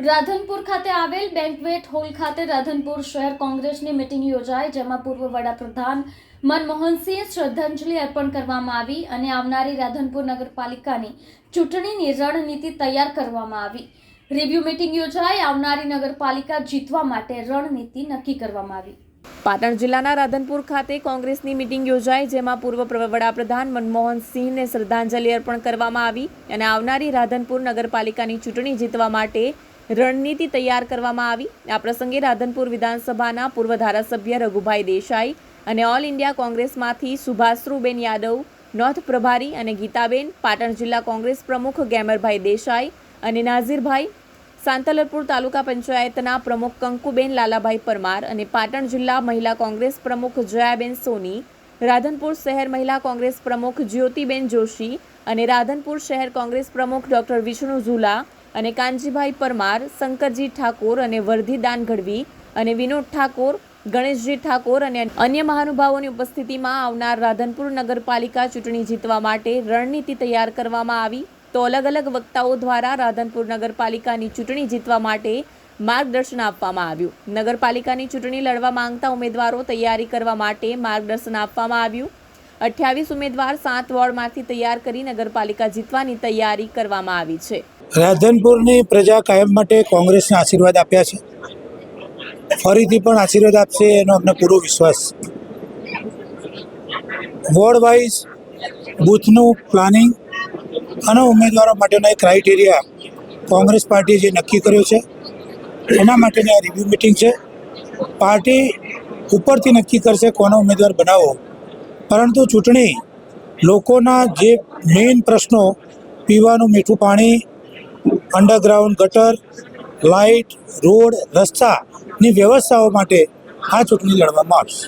રાધનપુર ખાતે આવેલ banquet hall ખાતે રાધનપુર શહેર કોંગ્રેસની મિટિંગ યોજાઈ, જેમાં પૂર્વ વડાપ્રધાન મનમોહનસિંહ શ્રદ્ધાંજલિ અર્પણ કરવામાં આવી અને આવનારી રાધનપુર નગરપાલિકાની ચૂંટણીની રણનીતિ તૈયાર કરવામાં આવી. રિવ્યુ મિટિંગ યોજાઈ, આવનારી નગરપાલિકા જીતવા માટે રણનીતિ નક્કી કરવામાં આવી. પાટણ જિલ્લાના રાધનપુર ખાતે કોંગ્રેસની મિટિંગ યોજાઈ, જેમાં પૂર્વ પ્ર- વડાપ્રધાન મનમોહન સિંહને શ્રદ્ધાંજલિ અર્પણ કરવામાં આવી અને આવનારી રાધનપુર નગરપાલિકાની ચૂંટણી જીતવા માટે રણનીતિ તૈયાર કરવામાં આવી. આ પ્રસંગે રાધનપુર વિધાનસભાના પૂર્વ ધારાસભ્ય રઘુભાઈ દેસાઈ અને ઓલ ઇન્ડિયા કોંગ્રેસમાંથી સુભાશ્રુબેન યાદવ, નોર્થ પ્રભારી અને ગીતાબેન, પાટણ જિલ્લા કોંગ્રેસ પ્રમુખ ગેમરભાઈ દેસાઈ અને નાઝીરભાઈ, સાંતલરપુર તાલુકા પંચાયતના પ્રમુખ કંકુબેન લાલાભાઈ પરમાર અને પાટણ જિલ્લા મહિલા કોંગ્રેસ પ્રમુખ જયાબેન સોની, રાધનપુર શહેર મહિલા કોંગ્રેસ પ્રમુખ જ્યોતિબેન જોશી અને રાધનપુર શહેર કોંગ્રેસ પ્રમુખ ડોક્ટર વિષ્ણુ ઝુલા અને કાનજીભાઈ પરમાર, શંકરજી ઠાકોર અને વર્ધીદાન ગઢવી અને વિનોદ ઠાકોર, ગણેશજી ઠાકોર અને અન્ય મહાનુભાવોની ઉપસ્થિતિમાં આવનાર રાધનપુર નગરપાલિકા ચૂંટણી જીતવા માટે રણનીતિ તૈયાર કરવામાં આવી. તો અલગ અલગ વક્તાઓ દ્વારા રાધનપુર નગરપાલિકાની ચૂંટણી જીતવા માટે માર્ગદર્શન આપવામાં આવ્યું. નગરપાલિકાની ચૂંટણી લડવા માંગતા ઉમેદવારો તૈયારી કરવા માટે માર્ગદર્શન આપવામાં આવ્યું. અઠ્યાવીસ ઉમેદવાર સાત વોર્ડમાંથી તૈયાર કરી નગરપાલિકા જીતવાની તૈયારી કરવામાં આવી છે. રાધનપુરની પ્રજા કાયમ માટે કોંગ્રેસને આશીર્વાદ આપ્યા છે. ફરીથી પણ આશીર્વાદ આપશે એનો અમને પૂરો વિશ્વાસ વોર્ડ વાઇઝ બૂથનું પ્લાનિંગ અને ઉમેદવારો માટેનો એક ક્રાઇટેરિયા કોંગ્રેસ પાર્ટીએ જે નક્કી કર્યો છે, એના માટેની આ રિવ્યુ મિટિંગ છે. પાર્ટી ઉપરથી નક્કી કરશે કોનો ઉમેદવાર બનાવવો. પરંતુ ચૂંટણી લોકોના જે મેઇન પ્રશ્નો, પીવાનું મીઠું પાણી અંડરગ્રાઉન્ડ ગટર લાઇટ રોડ રસ્તાની વ્યવસ્થાઓ માટે આ ચૂંટણી લડવામાં આવશે.